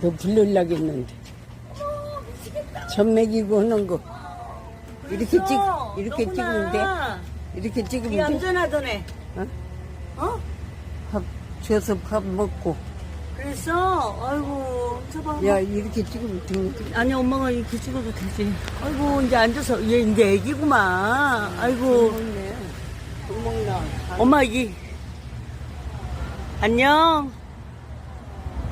너 불러려고 했는데. 젖 먹이고 하는 거. 이렇게 찍, 이렇게 찍으면 돼? 이렇게 이 찍으면 돼? 얌전하더네. 어? 어? 밥 줘서 밥 먹고. 그랬어? 아이고, 저봐. 야, 이렇게 찍으면 돼. 아니, 엄마가 이렇게 찍어도 되지. 아이고, 이제 앉아서, 얘 이제 애기구만. 아이고, 먹네. 못 먹나. 엄마 이게. 안녕.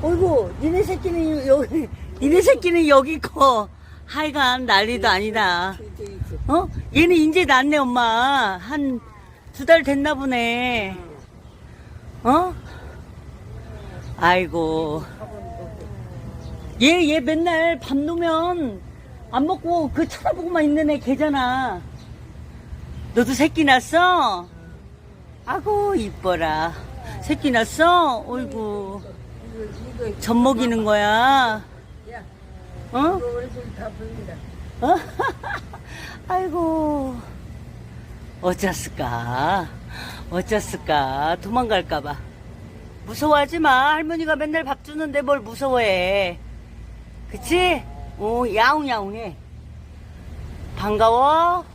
어이구, 니네 새끼는 여기, 니네 새끼는 여기 커. 하여간 난리도 아니다. 어? 얘는 이제 낳네, 엄마. 한 두 달 됐나 보네. 어? 아이고. 얘, 얘 맨날 밥 놓으면 안 먹고 그 쳐다보고만 있는 애 걔잖아. 너도 새끼 낳았어? 아고, 이뻐라. 새끼 낳았어? 어이구. 젖 먹이는 거야. 어? 얼굴 다 보인다. 어? 아이고. 어쩌을까? 어쩌을까? 도망갈까봐. 무서워하지 마. 할머니가 맨날 밥 주는데 뭘 무서워해. 그치? 오, 야옹야옹해. 반가워.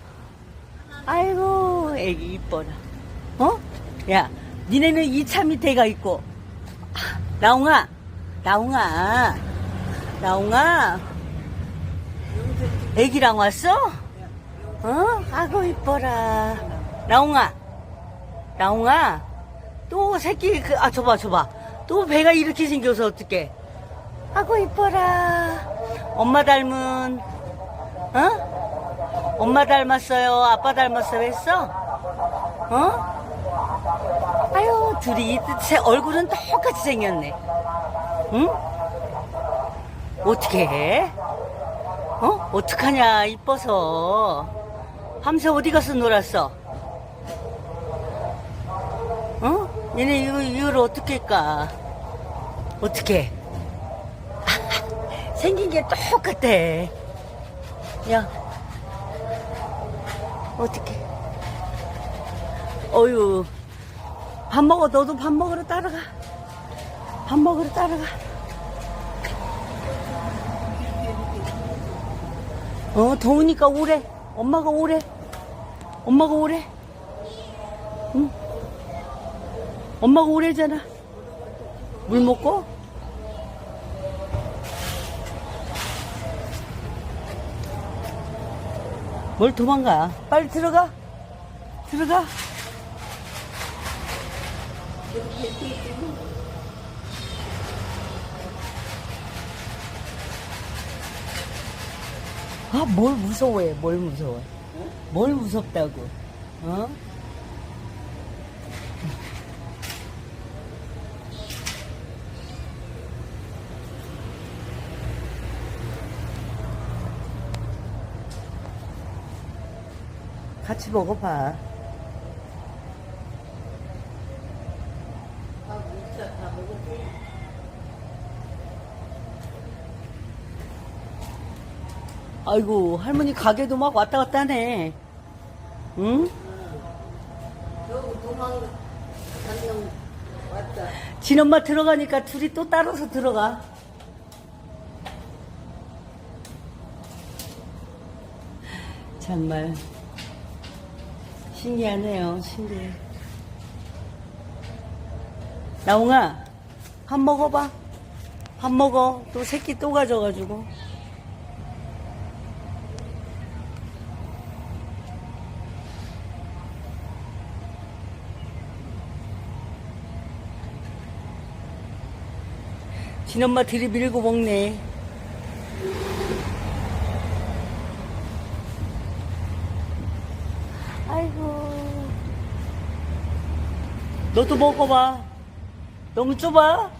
아이고, 애기 이뻐라. 어? 야, 니네는 2차 밑에가 있고. 아, 나옹아, 나옹아, 나옹아. 애기랑 왔어? 어? 아고 이뻐라. 나옹아, 나옹아. 또 새끼 그아 줘봐 줘봐. 또 배가 이렇게 생겨서 어떡해? 아고 이뻐라. 엄마 닮은 어? 엄마 닮았어요. 아빠 닮았어요 했어? 어? 아유 둘이 새 얼굴은 똑같이 생겼네. 응? 어떻게 해? 어? 어떡하냐, 이뻐서. 밤새 어디 가서 놀았어? 어? 얘네 이거, 이걸 어떻게 할까? 어떻게? 생긴 게 똑같아. 야. 어떻게? 어유. 밥 먹어. 너도 밥 먹으러 따라가. 밥 먹으러 따라가. 어, 더우니까 오래. 엄마가 오래. 엄마가 오래. 응? 엄마가 오래잖아. 물 먹고? 뭘 도망가? 빨리 들어가. 들어가. 아, 뭘 무서워해, 뭘 무서워해. 뭘 무섭다고, 어? 같이 먹어봐. 아이고, 할머니 가게도 막 왔다 갔다 하네. 응? 진엄마 들어가니까 둘이 또 따라서 들어가. 정말 신기하네요, 신기해. 나옹아, 밥 먹어봐. 밥 먹어. 또 새끼 또 가져가지고. 진엄마 들이밀고 먹네. 아이고. 너도 먹어봐. 너무 좁아?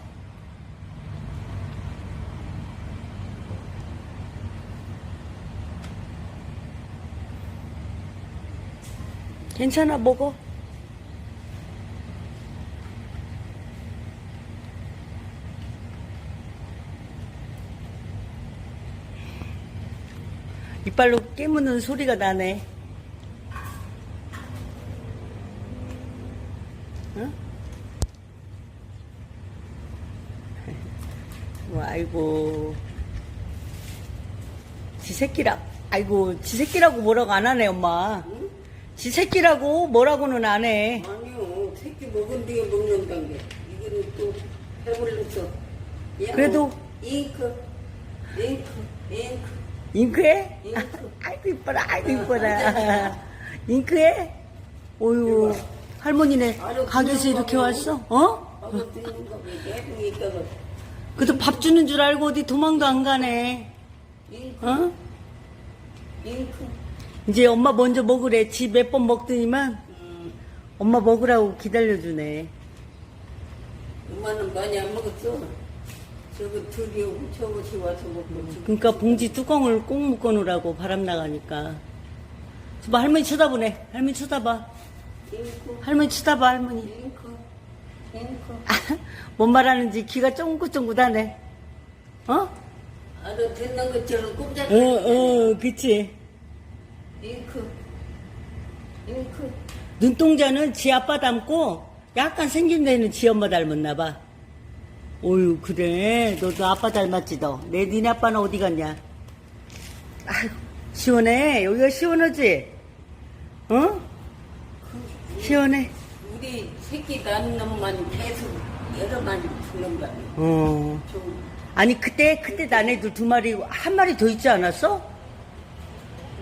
괜찮아, 먹어. 이빨로 깨무는 소리가 나네. 응? 아이고. 지 새끼라. 아이고, 지 새끼라고 뭐라고 안 하네, 엄마. 응? 지 새끼라고 뭐라고는 안 해. 아니요, 새끼 먹은 뒤에 먹는다는 게. 이거는 또 배불러서. 야, 그래도- 잉크, 잉크, 잉크. 잉크해? 잉크. 아이고, 이뻐라, 아이고, 이뻐라. 잉크해? 어유 할머니네 아유, 가게에서 이렇게 왔어? 어? 아무 있다가. 그래도 밥 주는 줄 알고 어디 도망도 안 가네. 잉크, 어? 잉크. 이제 엄마 먼저 먹으래. 지 몇 번 먹더니만 음, 엄마 먹으라고 기다려주네. 엄마는 많이 안 먹었어. 저거 둘이 오고 저것이 와서 먹고. 그러니까 봉지 뚜껑을 꼭 묶어놓으라고 바람 나가니까. 저봐 할머니 쳐다보네. 할머니 쳐다봐. 잉크, 할머니 쳐다봐 할머니. 잉크, 잉크. 뭔 말하는지 귀가 쫑긋쫑긋하네. 어? 아너 듣는 것처럼 꼼짝. 어, 어, 그치. 잉크, 잉크. 눈동자는 지 아빠 닮고 약간 생긴 데는 지 엄마 닮았나 봐. 어유 그래. 너도 아빠 닮았지 너. 내 니네 아빠는 어디 갔냐? 아유 시원해. 여기가 시원하지? 어? 시원해. 우리 새끼 낳는 놈만 계속 여러 마리 주는 거야. 어. 좀 아니 그때 그때 난 애들 두 마리 한 마리 더 있지 않았어?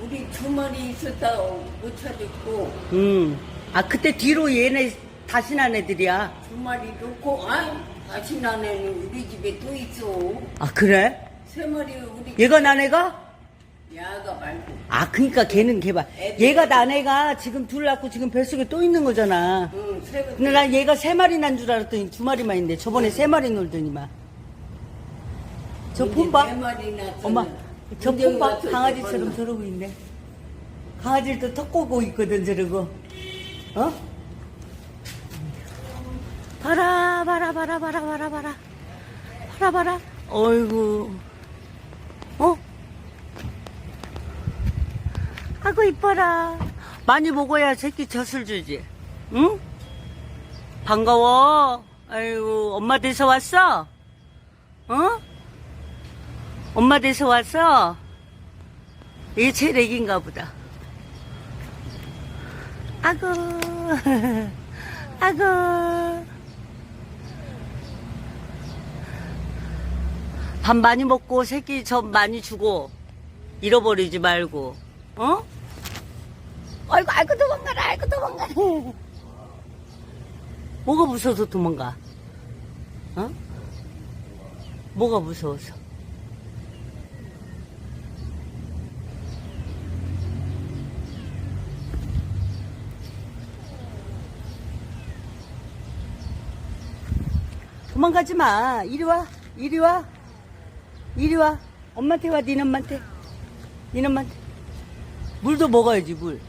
우리 두 마리 있었다 못 찾았고 응. 아 그때 뒤로 얘네 다시 난 애들이야. 두 마리 놓고 아 다시 난 애는 우리 집에 또 있어. 아 그래? 세 마리 우리 얘가 난 애가? 야가 말고. 아, 그니까 걔는 걔 봐. 애들. 얘가 난 애가 지금 둘 낳고 지금 뱃속에 또 있는 거잖아. 응, 세 개. 근데 난 얘가 세 마리 난 줄 알았더니 두 마리만 있네. 저번에 세 마리 놀더니만. 저 폰 봐. 네 마리. 엄마, 저폰 봐. 강아지처럼 저러고 있네. 강아지를 또 턱꼬고 있거든, 저러고. 어? 봐라, 봐라, 봐라, 봐라, 봐라, 봐라. 봐라, 봐라. 어이구. 어? 아이고, 이뻐라. 많이 먹어야 새끼 젖을 주지. 응? 반가워. 아이고, 엄마 돼서 왔어? 어? 엄마 돼서 왔어? 이게 제일 애기인가 보다. 아구, 아구. 밥 많이 먹고 새끼 젖 많이 주고 잃어버리지 말고, 어? 아이고, 아이고, 도망가라, 아이고, 도망가라. 뭐가 무서워서 도망가? 어? 뭐가 무서워서? 도망가지 마. 이리 와. 이리 와. 이리 와. 엄마한테 와. 니네 엄마한테. 니네 엄마한테. 물도 먹어야지, 물.